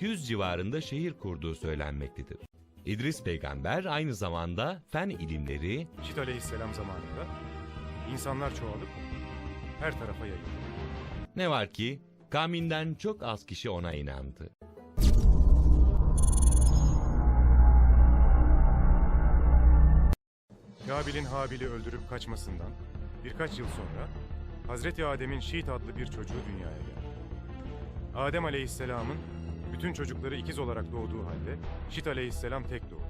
100 civarında şehir kurduğu söylenmektedir. İdris peygamber aynı zamanda fen ilimleri, Şit aleyhisselam zamanında insanlar çoğalıp her tarafa yayıldı. ne var ki kavminden çok az kişi ona inandı. Kabil'in Habil'i öldürüp kaçmasından birkaç yıl sonra Hazreti Adem'in Şiit adlı bir çocuğu dünyaya geldi. Adem aleyhisselamın bütün çocukları ikiz olarak doğduğu halde Şit aleyhisselam tek doğdu.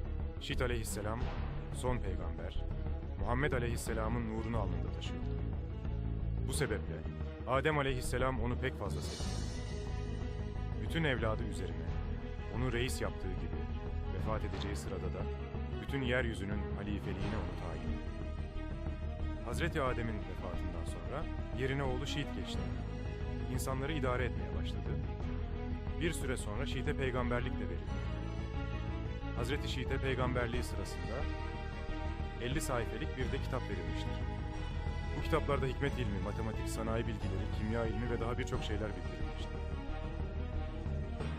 Şit aleyhisselam son peygamber, Muhammed aleyhisselamın nurunu alnında taşıyordu. Bu sebeple Adem aleyhisselam onu pek fazla sevdi. Bütün evladı üzerine onu reis yaptığı gibi vefat edeceği sırada da bütün yeryüzünün halifeliğine onu tayin etti. Hazreti Adem'in vefatından sonra yerine oğlu Şiit geçti. İnsanları idare etmeye başladı. Bir süre sonra Şiit'e peygamberlik de verildi. Hazreti Şiit'e peygamberliği sırasında 50 sayfelik bir de kitap verilmiştir. Bu kitaplarda hikmet ilmi, matematik, sanayi bilgileri, kimya ilmi ve daha birçok şeyler bildirilmiştir.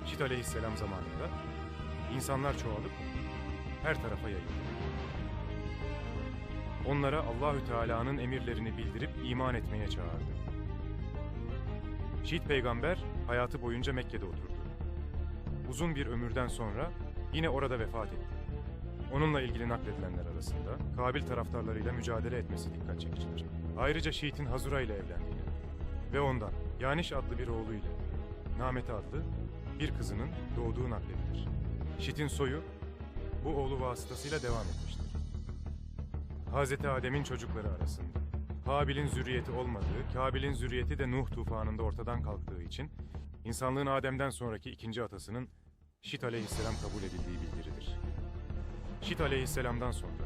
Şiit aleyhisselam zamanında insanlar çoğalıp her tarafa yayıldı. Onlara Allahü Teala'nın emirlerini bildirip iman etmeye çağırdı. Şiit peygamber hayatı boyunca Mekke'de oturdu. Uzun bir ömürden sonra yine orada vefat etti. Onunla ilgili nakledilenler arasında Kabil taraftarlarıyla mücadele etmesi dikkat çekicidir. Ayrıca Şiit'in Hazura ile evlendiğini ve ondan Yaniş adlı bir oğlu ile Namete adlı bir kızının doğduğu nakledilir. Şiit'in soyu bu oğlu vasıtasıyla devam etmiştir. Hazreti Adem'in çocukları arasında Habil'in zürriyeti olmadığı, Kabil'in zürriyeti de Nuh tufanında ortadan kalktığı için insanlığın Adem'den sonraki ikinci atasının Şit aleyhisselam kabul edildiği bildirilir. Şit aleyhisselamdan sonra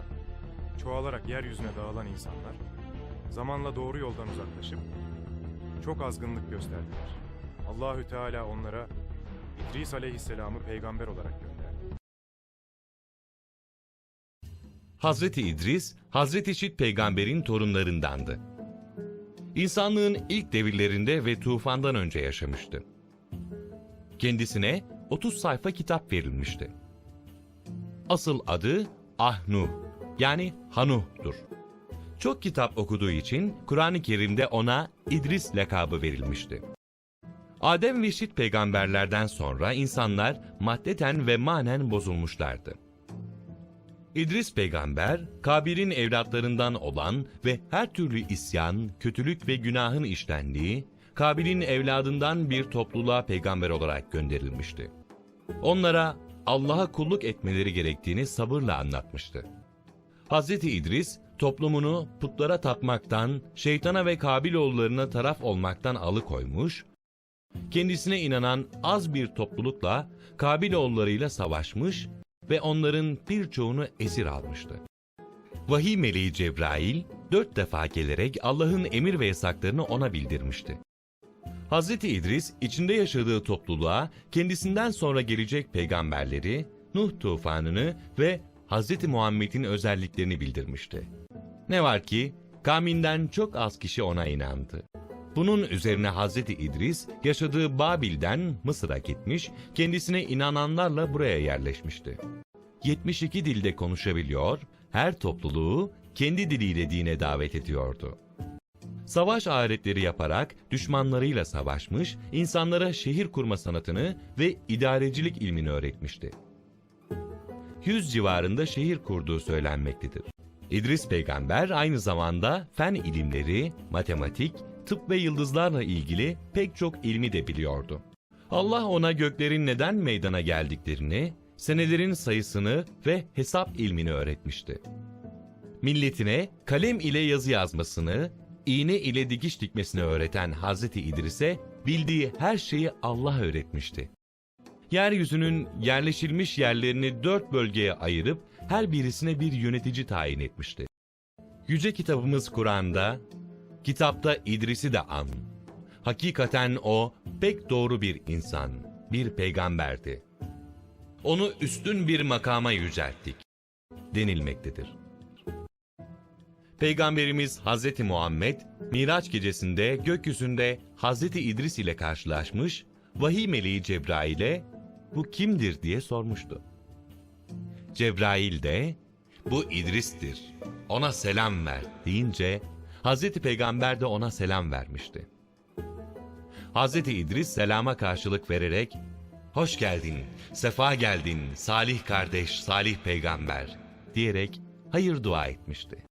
çoğalarak yeryüzüne dağılan insanlar zamanla doğru yoldan uzaklaşıp çok azgınlık gösterdiler. Allahü Teala onlara İdris aleyhisselamı peygamber olarak gönderdi. Hazreti İdris, Hazreti Şit peygamberin torunlarındandı. İnsanlığın ilk devirlerinde ve tufandan önce yaşamıştı. Kendisine 30 sayfa kitap verilmişti. Asıl adı Ahnuh yani Hanuh'dur. Çok kitap okuduğu için Kur'an-ı Kerim'de ona İdris lakabı verilmişti. Adem ve Şit peygamberlerden sonra insanlar maddeten ve manen bozulmuşlardı. İdris peygamber, Kabil'in evlatlarından olan ve her türlü isyan, kötülük ve günahın işlendiği, Kabil'in evladından bir topluluğa peygamber olarak gönderilmişti. Onlara Allah'a kulluk etmeleri gerektiğini sabırla anlatmıştı. Hz. İdris, toplumunu putlara tapmaktan, şeytana ve Kabiloğullarına taraf olmaktan alıkoymuş, kendisine inanan az bir toplulukla Kabiloğullarıyla savaşmış ve onların birçoğunu esir almıştı. Vahiy meleği Cebrail dört defa gelerek Allah'ın emir ve yasaklarını ona bildirmişti. Hz. İdris içinde yaşadığı topluluğa kendisinden sonra gelecek peygamberleri, Nuh tufanını ve Hz. Muhammed'in özelliklerini bildirmişti. Ne var ki kavminden çok az kişi ona inandı. Bunun üzerine Hazreti İdris yaşadığı Babil'den Mısır'a gitmiş, kendisine inananlarla buraya yerleşmişti. 72 dilde konuşabiliyor, her topluluğu kendi diliyle dine davet ediyordu. Savaş aletleri yaparak düşmanlarıyla savaşmış, insanlara şehir kurma sanatını ve idarecilik ilmini öğretmişti. 100 civarında şehir kurduğu söylenmektedir. İdris peygamber aynı zamanda fen ilimleri, matematik, tıp ve yıldızlarla ilgili pek çok ilmi de biliyordu. Allah ona göklerin neden meydana geldiklerini, senelerin sayısını ve hesap ilmini öğretmişti. Milletine kalem ile yazı yazmasını, iğne ile dikiş dikmesini öğreten Hazreti İdris'e bildiği her şeyi Allah öğretmişti. Yeryüzünün yerleşilmiş yerlerini dört bölgeye ayırıp her birisine bir yönetici tayin etmişti. Yüce kitabımız Kur'an'da, kitapta İdris'i de an. Hakikaten o pek doğru bir insan, bir peygamberdi. Onu üstün bir makama yücelttik denilmektedir. Peygamberimiz Hazreti Muhammed, Miraç gecesinde gökyüzünde Hazreti İdris ile karşılaşmış, vahiy meleği Cebrail'e, bu kimdir diye sormuştu. Cebrail de bu İdris'tir. Ona selam ver deyince Hazreti Peygamber de ona selam vermişti. Hazreti İdris selama karşılık vererek "Hoş geldin, sefa geldin, salih kardeş, salih peygamber." diyerek hayır dua etmişti.